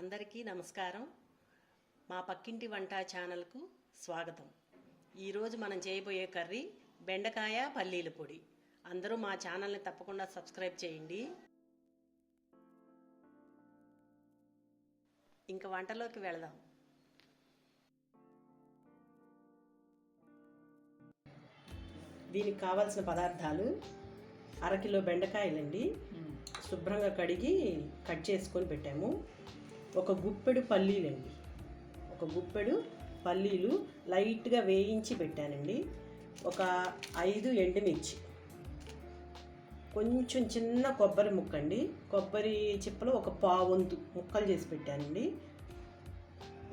అందరికీ నమస్కారం. మా పక్కింటి వంట ఛానల్కు స్వాగతం. ఈరోజు మనం చేయబోయే కర్రీ బెండకాయ పల్లీల పొడి. అందరూ మా ఛానల్ని తప్పకుండా సబ్స్క్రైబ్ చేయండి. ఇంక వంటలోకి వెళదాం. దీనికి కావాల్సిన పదార్థాలు అరకిలో బెండకాయలండి. శుభ్రంగా కడిగి కట్ చేసుకొని పెట్టాము. ఒక గుప్పెడు పల్లీలండి. ఒక గుప్పెడు పల్లీలు లైట్గా వేయించి పెట్టానండి. ఒక ఐదు ఎండుమిర్చి. కొంచెం చిన్న కొబ్బరి ముక్క అండి కొబ్బరి చిప్పలో ఒక పావంతు ముక్కలు చేసి పెట్టానండి.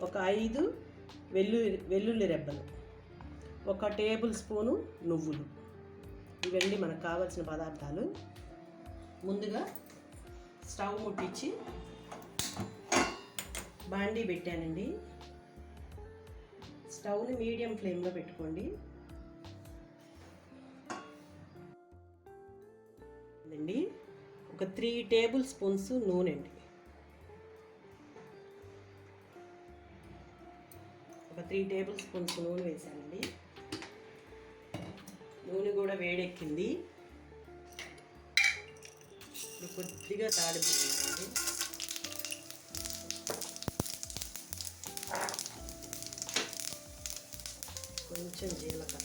ఒక ఐదు వెల్లుల్లి వెల్లుల్లి రెబ్బలు. ఒక టేబుల్ స్పూను నువ్వులు. ఇవన్నీ మనకు కావాల్సిన పదార్థాలు. ముందుగా స్టవ్ ముట్టించి బాండీ పెట్టానండి. స్టవ్ని మీడియం ఫ్లేమ్లో పెట్టుకోండి. అండి ఒక త్రీ టేబుల్ స్పూన్స్ నూనె అండి. ఒక త్రీ టేబుల్ స్పూన్స్ నూనె వేసానండి. నూనె కూడా వేడెక్కింది. కొద్దిగా తాడిపోయిందండి కొంచెం జీలకర్ర.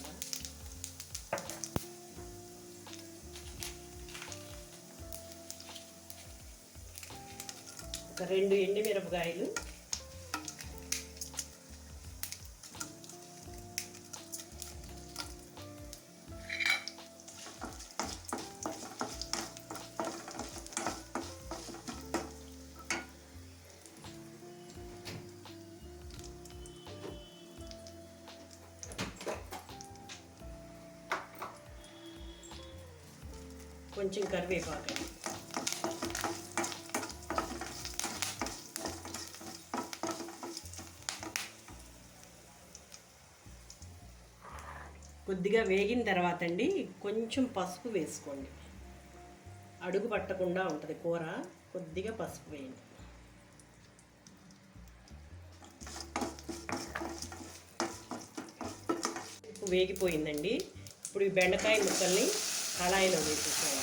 ఒక రెండు ఎండుమిరపకాయలు. కొంచెం కరివేపాకు. కొద్దిగా వేగిన తర్వాత అండి కొంచెం పసుపు వేసుకోండి. అడుగు పట్టకుండా ఉంటుంది కూర కొద్దిగా పసుపు వేయండి. వేగిపోయిందండి. ఇప్పుడు ఈ బెండకాయ ముక్కల్ని కళాయిలో వేసేసుకోవాలి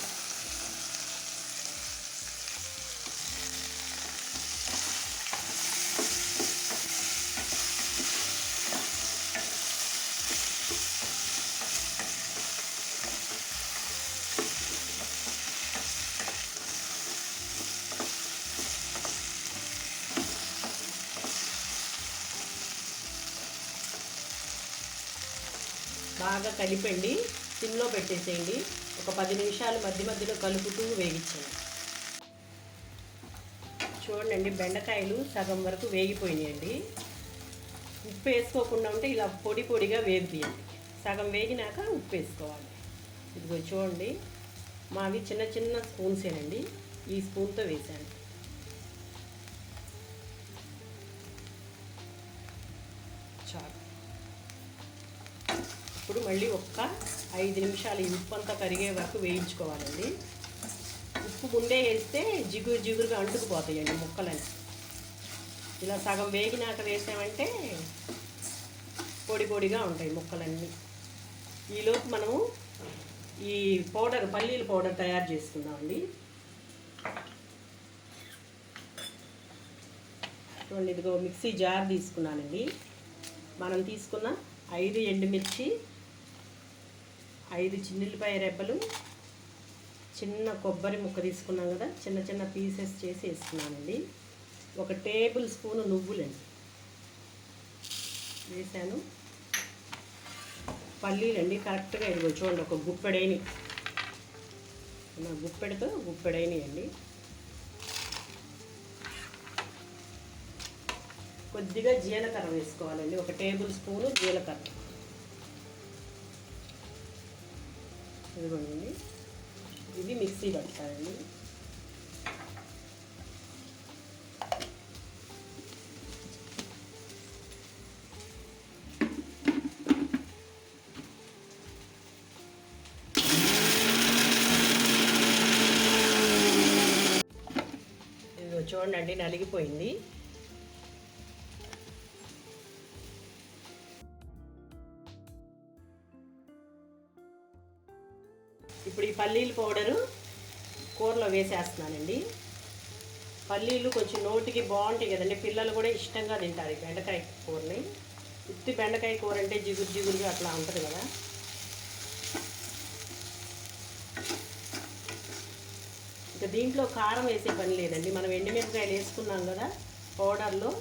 బాగా కలిపండి సిమ్లో పెట్టేసేయండి. ఒక పది నిమిషాలు మధ్య మధ్యలో కలుపుతూ వేగించండి. చూడండి బెండకాయలు సగం వరకు వేగిపోయినాయండి. ఉప్పు వేసుకోకుండా ఉంటే ఇలా పొడి పొడిగా వేగియండి సగం వేగినాక ఉప్పు వేసుకోవాలి. ఇదిగో చూడండి మావి చిన్న చిన్న స్పూన్సేనండి. ఈ స్పూన్తో వేసాను ఇప్పుడు మళ్ళీ ఒక్క ఐదు నిమిషాలు ఈ ఉప్పు అంతా కరిగే వరకు వేయించుకోవాలండి. ఉప్పు ముందే వేస్తే జిగురు జిగురుగా అంటుకుపోతాయండి ముక్కలని ఇలా సగం వేగినాక వేసామంటే పొడి పొడిగా ఉంటాయి ముక్కలన్నీ. ఈలోపు మనము ఈ పౌడర్ పల్లీల పౌడర్ తయారు చేసుకుందామండి. చూడండి ఇదిగో మిక్సీ జార్ తీసుకున్నానండి. మనం తీసుకున్న ఐదు ఎండుమిర్చి ఐదు చిన్నులపాయ రెబ్బలు చిన్న కొబ్బరి ముక్క తీసుకున్నాం కదా చిన్న చిన్న పీసెస్ చేసి వేసుకున్నానండి. ఒక టేబుల్ స్పూన్ నువ్వులండి. వేసాను. పల్లీలండి కరెక్ట్గా ఇదిగో చూడండి ఒక గుప్పెడైన నా గుప్పెడితో గుప్పెడైనవి అండి కొద్దిగా జీలకర్ర వేసుకోవాలండి ఒక టేబుల్ స్పూను జీలకర్ర. ఇదిగోండి. ఇది మిక్సీ పట్టాలండి ఇదిగో చూడండి నలిగిపోయింది. ఇప్పుడు ఈ పల్లీల పౌడరు కూరలో వేసేస్తున్నానండి. పల్లీలు కొంచెం నోటికి బాగుంటాయి కదండి. పిల్లలు కూడా ఇష్టంగా తింటారు ఈ బెండకాయ కూరని. ఉత్తి బెండకాయ కూర అంటే జిగురు జిగురుగా అట్లా ఉంటుంది కదా. ఇంకా దీంట్లో కారం వేసే పని లేదండి. మనం ఎండుమిరపకాయలు వేసుకున్నాం కదా పౌడర్లో.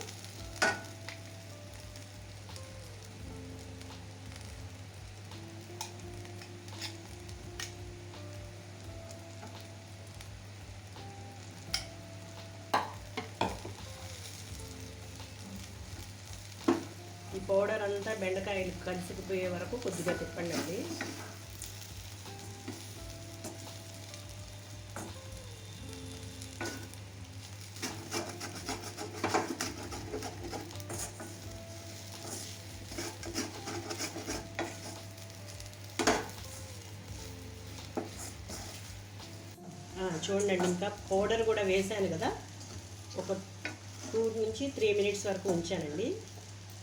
ఈ పౌడర్ అంతా బెండకాయలు కలిసిపోయే వరకు కొద్దిగా తిప్పండి. అండి చూడండి ఇంకా పౌడర్ కూడా వేసాను కదా. ఒక టూ నుంచి త్రీ మినిట్స్ వరకు ఉంచానండి.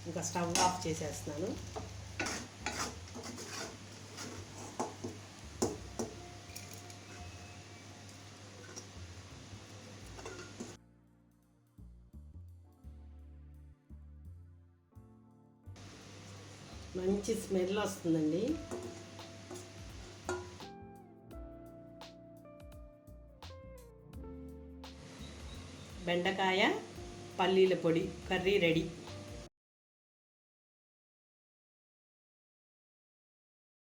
ఇంకా స్టవ్ ఆఫ్ చేసేస్తున్నాను. మంచి స్మెల్ వస్తుందండి. బెండకాయ పల్లీల పొడి కర్రీ రెడీ.